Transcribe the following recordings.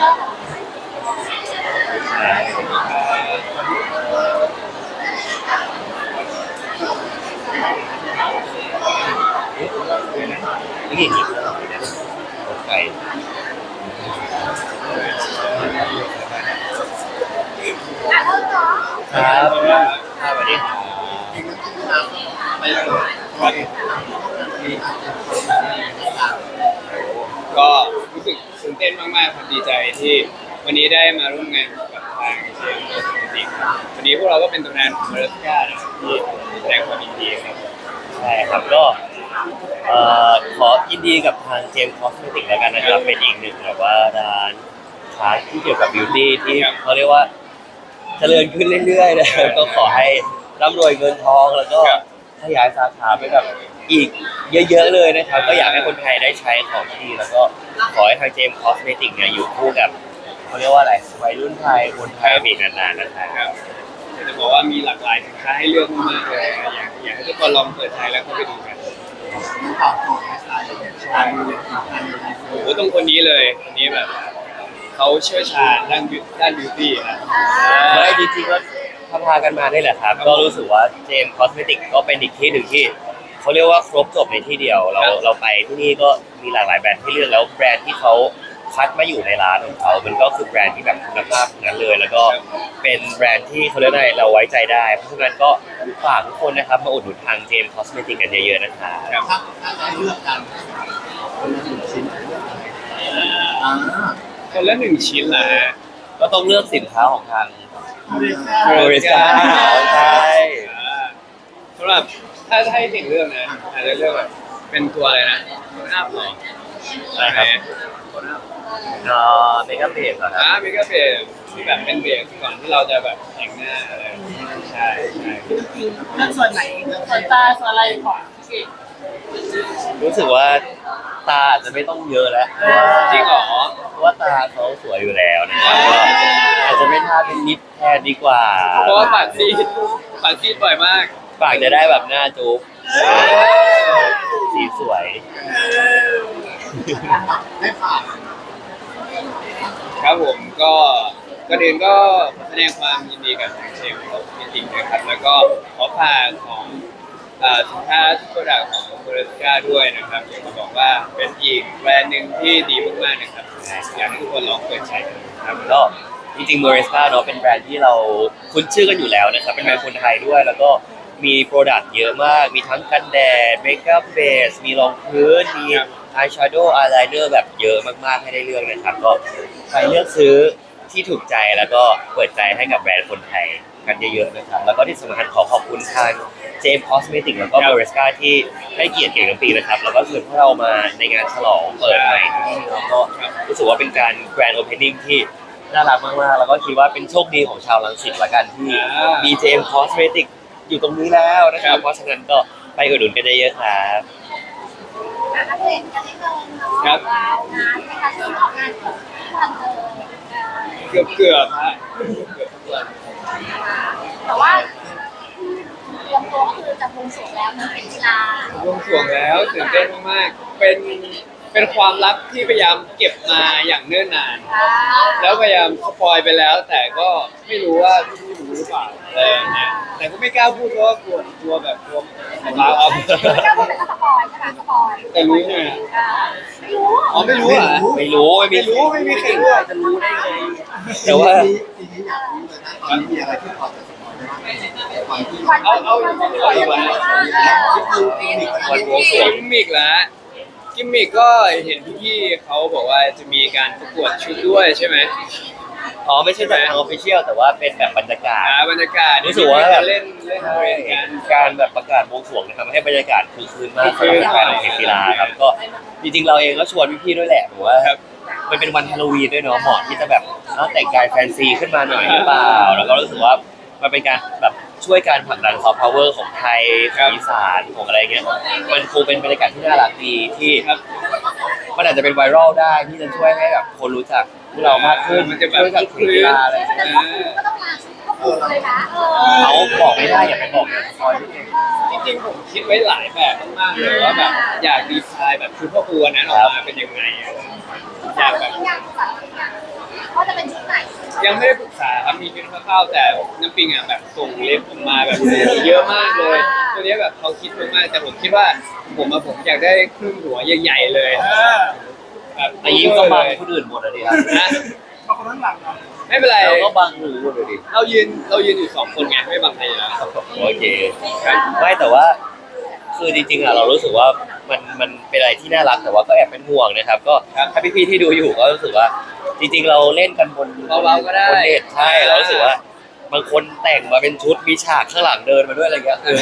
นี่นี่รถไฟอะเริ่มเนาะครับสวัสดีครับก็ รู้สึกตื่นเต้นมากๆครับดีใจที่วันนี้ได้มาร่วมงานกับทางเชมส์จริครับวันนี้พวกเราก็เป็นตัวแทนของเมอร์สกานะครับที่แสดงความยินดีครับ ใช่ครับก็เอ่อขอยินดีกับทางเจมส์คอสเมติกแล้วกันนะครับ เป็นอีกหนึ่งแบบว่าร้านค้าที่เกี่ยวกับบิวตี้ที่เขาเรียกว่าเจริญขึ้นเรื่อยๆนะครับก็ขอให้ร่ำรวยเงินทองแล้วก็ ขยายสาขาไปแบบอีกเยอะๆเลยนะครับ ก็อยากให้คนไทยได้ใช้ของที่นี่ แล้วก็ขอให้ทางเจมส์คอสเมติกเนี่ยอยู่คู่กับเขาเรียกว่าอะไรวัยรุ่นไทยคนไทยมีนานๆนะครับครับอยากจะบอกว่ามีหลากหลายสินค้าให้เลือกมากๆเลยอยากอยากให้ทุกคนลองเปิดใจแล้วเข้าไปดูกันโอ้โหตรงคนนี้เลยคนนี้แบบเขาเชี่ยวชาญด้านบิวด้านบิวตี้ครับไม่จริงๆก็ พาพากันมาได้แหละครับ ก็รู้สึกว่าเจมส์คอสเมติกก็เป็นอีกที่หนึ่งที่เขาเรียกว่าครบจบในที่เดียว เราเราไปที่นี่ก็มีหลากหลายแบรนด์ให้เลือกแล้วแบรนด์ที่เขาคัดมาอยู่ในร้านของเขามันก็คือแบรนด์ที่แบบคุณภาพทั้งนั้นเลย แล้วก็เป็นแบรนด์ที่เขาเรียกว่าอะไรเราไว้ใจได้ เพราะฉะนั้นก็ฝากทุกคนนะครับมาอุดหนุนทางเจมส์คอสเมติกกันเยอะๆนะครับครับถ้าถ้าจะให้เลือกกันคนละหนึ่งชิ้นอ่าคนละหนึ่งชิ้นละฮะก็ต้องเลือกสินค้าของทางโม เดลซ่าโมเรสกาใช่อ่าสำหรับถ้าจะให้ติ่งเรื่องนะอาจจะเลือกแบบเป็นตัวอะไรนะตัวอัพหรอใช่ครับตัวอัพเอ่อเมกะเบสเหรอครับอ่ามีก็เบรกที่แบบเป็นเบรกก่อนที่เราจะแบบแต่งหน้าอะไรใช่ใช่เลือกส่วนไหนส่วนตาส่วนอะไรของพี่รู้สึกว่าตาอาจจะไม่ต้องเยอะแล้วเพราะว่าจริงเหรอ เพราะว่าตาเขาสวยอยู่แล้วนะครับก็อา จจะไม่ทาเป็นนิดแทนดีกว่าเพราะว่าปากซีดปากซีดบ่อยมาก ปากจะได้แบบหน้าจุ๊บสีสวยให้ผ่านครับผมก็ก่อนอื่นก็แสดงความยินดีกับทางเชฟของจริงๆนะครับ แล้วก็ขอฝากของเอ่อสินค้าทุกโปรดักต์ของโคเรสกาด้วยนะครับอยากจะบอกว่าเป็นอีกแบรนด์หนึ่งที่ดีมากๆนะครับอยากให้ทุกคนลองเปิดใจกันครับก็ จริงๆเมอริสกาเนาะเป็นแบรนด์ที่เราคุ้นชื่อกันอยู่แล้วนะครับ เป็นแบรนด์คนไทยด้วย แล้วก็มีโปรดักต์เยอะมาก มีทั้งกันแดดเมคอัพเบส มีรองพื้น มีอายแชโดว์อายไลเนอร์แบบเยอะมากๆ ให้ได้เลือกนะครับ ก็ใครเลือกซื้อที่ถูกใจแล้วก็เปิดใจให้กับแบรนด์คนไทยกันเยอะๆนะครับ แล้วก็ที่สำคัญขอขอบคุณทางเจมส์คอสเมติกแล้วก็เบอริสกาที่ให้เกียรติเก่งทั้งปีนะครับ แล้วก็เชิญพวกเรามาในงานฉลองเปิดใหม่ที่นี่แล้วก็รู้สึกว่าเป็นการแกรนด์โอเพนนิ่งที่ น่ารักมากๆ แล้วก็คิดว่าเป็นโชคดีของชาวลังสิตละกันที่อ่ามีมีเจมคอสเมติกอยู่ตรงนี้แล้วนะครัครับบเพราะฉะนั้นก็ไปอุดหนุนกันเยอะๆครับอะอัปเดตกันนิดนึงเนาะครับว้าวงานนะคะช่วงออกงานเกือบทุกวันเลยเกือบเกือบๆฮะเกือบทุกวันแต่ว่าเตรียมตัวก็คือจะบวงสรวงแล้วมันเป็นกีฬาบวงสรวงแล้วตื่นเต้นมากๆเป็น เป็นความลับที่พยายามเก็บมาอย่างเนิ่นนานอ่าแล้วพยายามสปอยไปแล้ว แต่ก็ไม่รู้ว่าพี่ๆรู้หรือเปล่าอะไรอย่างเงี้ยแต่ก็ไม่กล้าพูดเพราะว่ากลัวกลัวแบบกลัวว้าวเอาเจ้าก็เป็นสปอยใช่ไหมสปอยแต่รู้ใช่ไหมอ่าไม่รู้อ๋อไม่รู้อะไม่รู้ไม่มีไม่รู้ไม่มีใครรู้อะจะรู้ได้ไงแต่ว่าทีนี้อยากรู้เลยนะตอนนี้มีอะไรที่พอจะสปอยได้บ้างก่อนที่วันเอาเอาวันเอาวันเอาวันวันบวงสรวงกิมมิกแล้ว กิมมิกก็เห็นพี่ๆเขาบอกว่าจะมีการประกวดชุดด้วยใช่ไหม อ๋อไม่ใช่จากทางออฟฟิเชียลแต่ว่าเป็นแบบบรรยากาศ อ่าบรรยากาศรู้สึกว่าแบบ เล่นเล่นใช่เล่นกัน การแบบประกาศบวงสรวงนะครับให้บรรยากาศคือคืนมากคืสำหนรับการแข่งกีฬาครับก็จริงๆเราเองก็ชวนพี่ๆด้วยแหละผมว่าครับ มันเป็นวันฮาโลวีนด้วยเนาะเหมาะที่จะแบบเนาะแต่งกายแฟนซีขึ้นมาหน่อยหรือเปล่าแล้วก็รู้สึกว่ามันเป็นการแบบ ช่วยการผลักดันซอฟต์พาวเวอร์ของไทยของอีสานของอะไรเงี้ยมันคงเป็นบรรยากาศที่น่ารักดีที่ครับมันอาจจะเป็นไวรัลได้ที่จะช่วยให้แบบคนรู้จักพวกเรามากขึ้นมันจะแบบช่วยกับกีฬาอะไรแต่เงี้ยก็ต้องมาก็พูดเลยนะเออเขาบอกไม่ได้อย่าไปบอกนะคอยนิดนึงจริงๆผมคิดไว้หลายแบบมากๆเลยว่าแบบอยากดีไซน์แบบชุดพ่อครัวนั้นออกมาเป็นยังไงอะอยากแบบ อยากสั่งอยาก ยังไม่ได้ปรึกษาครับมีเพียงคร่าวๆแต่น้ำปิงอะแบบส่งเล็บผมมาแบบเยอะมากเลยตัวนี้แบบเขาคิดมากๆแต่ผมคิดว่าผมอะผมอยากได้ครึ่งหัวใหญ่ๆเลยแบบแต่ยิ้มก็บังคนอื่นหมดเลยครับนะบางคนข้างหลังเราไม่เป็นไรเราก็บังหูหมดเลยดิเรายืนเรายืนอยู่สองคนไงไม่บังใครอยู่แล้วโอเคไม่แต่ว่า คือจริงๆอะเรารู้สึกว่า มันมันเป็นอะไรที่น่ารักแต่ว่าก็แอบเป็นห่วงนะครับ ก็ถ้าพี่ๆที่ดูอยู่ก็รู้สึกว่า จริง ๆ เราเล่นกันบนเบาๆก็ได้ บนเน็ตใช่เรารู้สึกว่าบางคนแต่งมาเป็นชุดมีฉากข้างหลังเดินมาด้วยอะไรเงี้ยคือ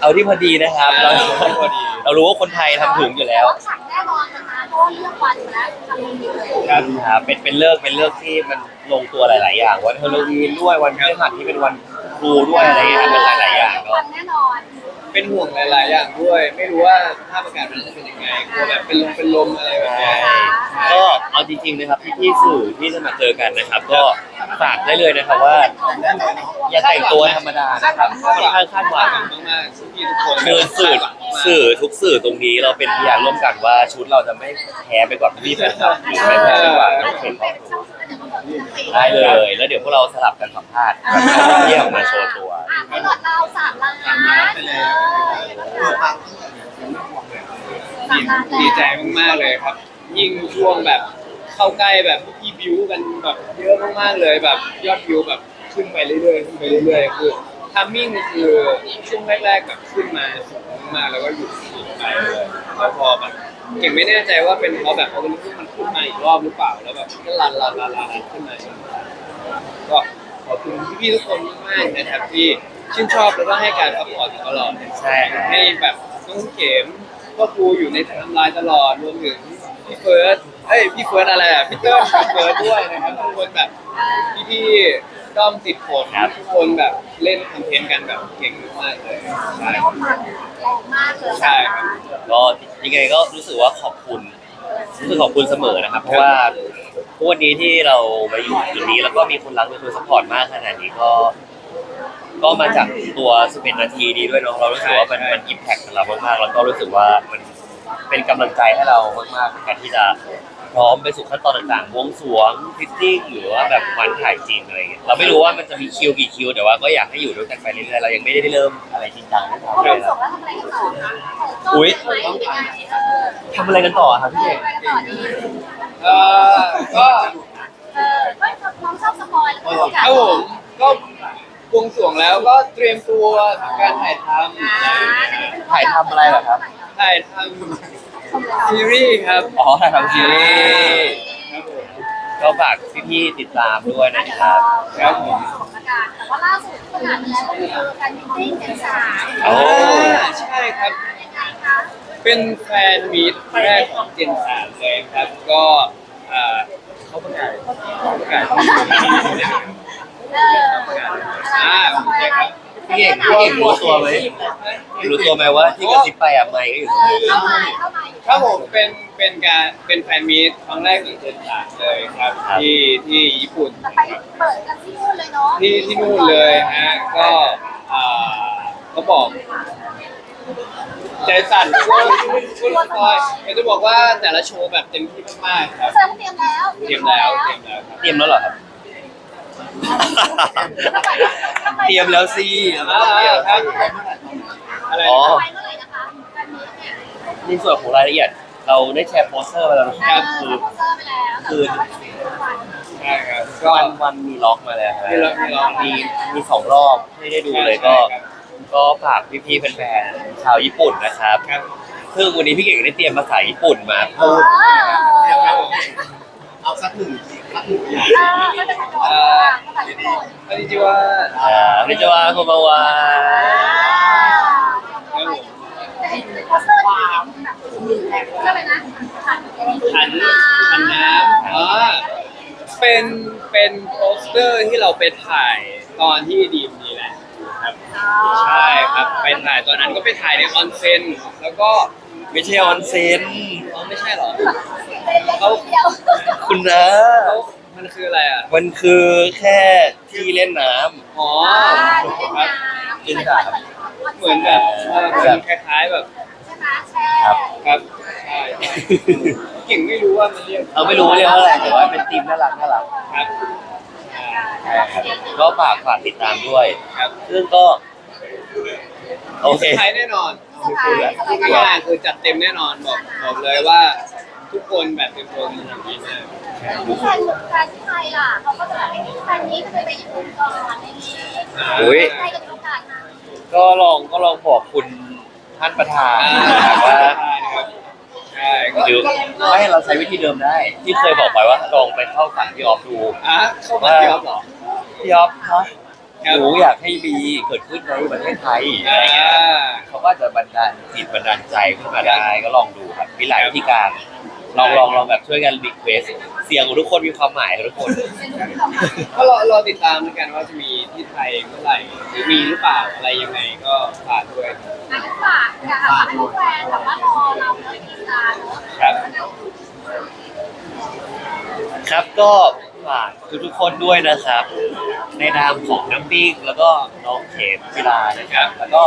เอาที่พอดีนะครับเราเอาที่พอดีเรารู้ว่าคนไทยทำถึงอยู่แล้วฉากแน่นอนนะคะเพราะว่าเลือกวันอยู่แล้วทำมันอยู่เลยครับครับเป็นเป็นเลิกเป็นเลิกที่มันลงตัวหลาย ๆ อย่าง วันฮาโลวีนด้วยวันพฤหัสที่เป็นวันครูด้วยอะไรเงี้ยครับมันหลาย ๆ อย่างก็ วันแน่นอน เป็นห่วงหลาย ๆ อย่างด้วย ไม่รู้ว่าสภาพอากาศมันจะเป็นยังไงกลัวแบบเป็นลมเป็นลมอะไรแบบเนี้ยก็เอาจริงๆนะครับพี่ๆสื่อที่จะมาเจอกันนะครับ ก็ฝากได้เลยนะครับว่า อย่าแต่งตัวธรรมดานะครับค่อนข้างคาดหวังมากๆพี่ทุกคนคือสื่อสื่อทุกสื่อตรงนี้เราเป็นพยานร่วมกันว่าชุดเราจะไม่แพ้ไปกว่าพี่ๆแฟนคลับหรือไม่แพ้ไปกว่านักเตะของ ได้เลย แล้วเดี๋ยวพวกเราสลับกันสัมภาษณ์เที่ยวมาโชว์ตัวอะให้หลอดเราสามล้านไปแล้วตัวฟังที่แบบยังไม่ห่วงเลยดีใจมากๆเลยครับ ยิ่งช่วงแบบเข้าใกล้แบบพี่บิวกันแบบเยอะมากๆเลยแบบยอดวิวแบบขึ้นไปเรื่อยๆขึ้นไปเรื่อยๆคือทามมิ่งคือช่วงแรกๆแบบขึ้นมาสูงมากแล้วก็หยุดหยุดไปเลยแล้วพอแบบ เก่งไม่แน่ใจว่าเป็นเพราะแบบเอามันขึ้มันขึ้นมาอีกรอบหรือเปล่าแล้วแบบก็ลันลันลันลันขึ้นมาก็ขอบคุณพี่ๆทุกคนมากๆนะครับที่ชื่นชอบแล้วก็ให้การซัพพอร์ตตลอดใช่ให้แบบน้องเข็มก็ครูอยู่ในไทม์ไลน์ตลอดรวมถึงพี่เฟิร์สเอ้ยพี่เฟิร์สอะไรอะพี่เติ้ลพี่เฟิร์สด้วยนะครับทุกคนแบบพี่ๆ ด้อมติดฝนครับ ทุกคนแบบเล่นคอนเทนต์กันแบบเก่งมากเลยใช่เรียกว่ามันแรงมากเลยใช่ครับก็ยังไงก็รู้สึกว่าขอบคุณรู้สึกขอบคุณเสมอนะครับ เพราะว่าทุกวันนี้ที่เรามาอยู่จุดนี้แล้วก็มีคนรักมีคนสปอร์ตมากขนาดนี้ก็ ก็มาจากตัว 11 นาทีนี้ด้วยเนาะเรารู้สึกว่ามันมันอิมแพคกับเรามากๆแล้วก็รู้สึกว่ามันเป็นกำลังใจให้เรามากๆในการที่จะ พร้อมไปสู่ขั้นตอนต่างๆบวงสรวงฟิตติ้งหรือว่าแบบวันถ่ายจริงอะไรเงี้ยเราไม่รู้ว่ามันจะมีคิวกี่คิวแต่ว่าก็อยากให้อยู่ด้วยกันไปเรื่อยๆเรายังไม่ได้เริ่มอะไรจริงจังนะคพรับอลงส่งแล้วทำอะไรกันต่อคะอุ๊ยเออทำอะไรกันต่อครับพี่เอกทำอะไรกันต่อดีเอ่อก็เออไม่น้องชอบสปอยแล้วก็ไม่อยากครับผมก็บวงสรวงแล้วก็เตรียมตัวการถ่ายทอ่าำถ่ายทำอะไรเหรอครับถ่ายทำ ซีรีส์ครับ อ๋อถ่ายทำซีรีส์ครับผมก็ฝากพี่ๆติดตามด้วยนะครับครับผมของประกาศแต่ว่าล่าสุดที่ประกาศไปแล้วก็คือการมิทติ้งกันสามโอ้อ่าใช่ครับ ยังไงคะเป็นแฟนมีตแรกของเจนสามเลยครับ ก็เอ่อเขาประกาศเขาประกาศเอออ่าสปอยอะไรพี่เอกพี่เอกรู้ตัวไหมรู้ตัวไหมว่าที่กระซิบไปอะไมค์ก็อยู่ตรงนี้ เข้ามาเข้ามา ครับผมเป็นเป็นการเป็นแฟนมีตครั้งแรกของเจนสามเลยครับที่ที่ญี่ปุ่นจะไปเปิดกันที่นู่นเลยเนาะที่ที่นู่นเลยฮะก็อ่าเขาบอก ใจสั่นว่าคุณสปอยอยากจะบอกว่าแต่ละโชว์แบบเต็มที่มากๆครับแสดงว่าเตรียมแล้วเตรียมแล้วเตรียมแล้วครับ เตรียมแล้วเหรอครับ เตรียมแล้วสิอ่าครับอะไรอ๋อนะครับไปเมื่อไหร่นะคะการนี้เนี่ย ในส่วนของรายละเอียด เราได้แชร์โปสเตอร์ไปแล้วนะคครัรับบคืคืออโปสเตอร์ไปแล้วแต่ว่าจะมีทุกวันใช่ครับก็วันวันมีล็อกมาแล้วฮะมีล็อกมีล็อก มีมีสองรอบให้ได้ดูเลยก็ก็ฝากพี่ๆแฟนๆชาวญี่ปุ่นนะครับ ครับซึ่งวันนี้พี่เก่งได้เตรียมภาษาญี่ปุ่นมาเอพูดอเอาสักหนึ่งสักหนึ่งอย่าง เออไม่เป็นไรก่อนค่ะภาษาญี่ปุ่นอันนี้ชื่อว่าอ่าเรจาวาโคมาวาอ่าจะเห็นโปสเตอร์ที่แบบเรียก อะไรนะขันขันขันน้ำอ๋อเป็นเป็นโปสเตอร์ที่เราไปถ่ายตอนที่ดีมนี่แหละครับใช่ครับไปถ่ายตอนนั้นก็ไปถ่ายในออนเซ็นแล้วก็ไม่ใช่ออนเซนอ๋อไม่ใช่เหรอเขาเดียวคุณนะเขามันคืออะไรอะมันคือแค่ที่เล่นน้ำอ๋ออ่าครับเล่นน้ำเหมือนแบบเออเป็นคล้ายๆแบบใช่ไหมแช่ครับครับใช่ เก่งไม่รู้ว่ามันเรียกเราไม่รู้เรียกว่าอะไรแต่ว่าเป็นทีมน่ารักน่ารักครับใช่ครับก็ฝากฝากติดตามด้วยครับซึ่งก็ โอเคสุดท้ายแน่นอนสุดท้ายอะไรทุกกันอย่างคือจัดเต็มแน่นอนบอกบอกเลยว่า ทุกคนแบบเต็มตัวกันอย่างนี้นะที่แฟนแฟนที่ไทยล่ะเขาก็จะแบบแฟนนี้จะไปไปญี่ปุ่นก่อนอะไรอย่างนี้อุ๊ยใครจะมีโอกาสนะก็ลองก็ลองบอกคุณท่านประธานอ่านะครับว่านะครับ ใช่ก็หรือไม่เราใช้วิธีเดิมได้ ที่เคยบอกไปว่าลองไปเข้าฝันพี่ออฟดูอะเข้ามาเดียวเหรอพี่ออฟคะครับหนูอยากให้บีเกิดขึ้นในประเทศไทยอะไรเงี้ยอ่าเขาก็จะบันดาลจิตบันดาลใจขึ้นมาได้ก็ลองดูครับมีหลายวิธีการ ลองลองลองแบบช่วยกันรีเควสเสียงของทุกคนมีความหมายครับทุกคนก็รอรอติดตามแล้วกันว่าจะมี ที่ไทยเมื่อไหร่หรือมีหรือเปล่าอะไรยังไงก็ฝากด้วยอันนี้ฝากอยากฝากให้แฟนแบบว่ารอเราเลิกกินร้านเนอะครับ ครับก็ฝากทุกๆคนด้วยนะครับ ในนามของน้ำปิ้งแล้วก็น้องเขมกีฬานะครับ แล้วก็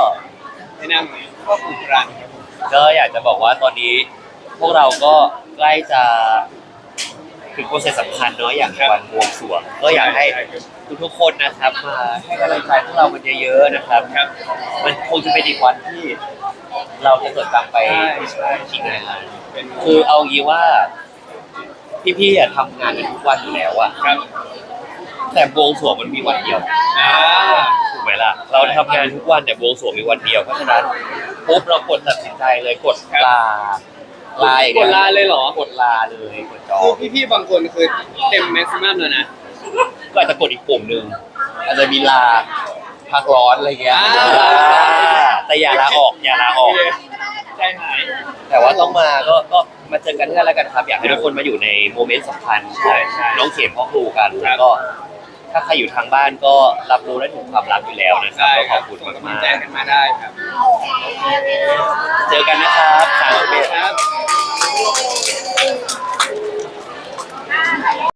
แนะนำก็คุณรันครับ ก็อยากจะบอกว่าตอนนี้พวกเราก็ใกล้จะ ถึงโปรเซสสำคัญเนาะอย่างวันบวงสรวงก็อยากให้ทุกๆคนนะครับมาให้กำลังใจพวกเรามันเยอะๆนะครับครับ มันคงจะเป็นอีกวันที่เราจะจดจำไปใช่ใช่จริงๆนะเป็นคือเอางี้ว่า พี่ๆอะทำงานกันทุกวันอยู่แล้วอะครับแต่บวงสรวงมันมีวันเดียวอ่าถูกไหมล่ะ เราทำงานทุกวันแต่บวงสรวงมีวันเดียวเพราะฉะนั้นปุ๊บเรากดตัดสินใจเลยกดลา ลาอย่างกเงี้ดยลาเลยเหรอ กดลาเลยกดจอคืองพี่ๆบางคนคือเต็มแม็กซิมัมแล้วนะ ก็อาจจะกดอีกปุ่มหนึ่งอาจจะมีลาพักร้อนอะไรเงี้ยอ่าอ่า แต่อย่าลาออกอย่าลาออก ใจหาย แต่ว่าต้องมาก็ก็มาเจอกันที่นั่นแล้วกันครับ อยากให้ทุกคนมาอยู่ในโมเมนต์สำคัญใช่ใช่น้องเข็มพ่อครูกัน แล้วก็ ถ้าใครอยู่ทางบ้านก็รับรู้ได้ถึงความรักอยู่แล้วนะครับก็ขอบคุณมากันมาได้ครับเจอกันนะครับสามเอ็ครับ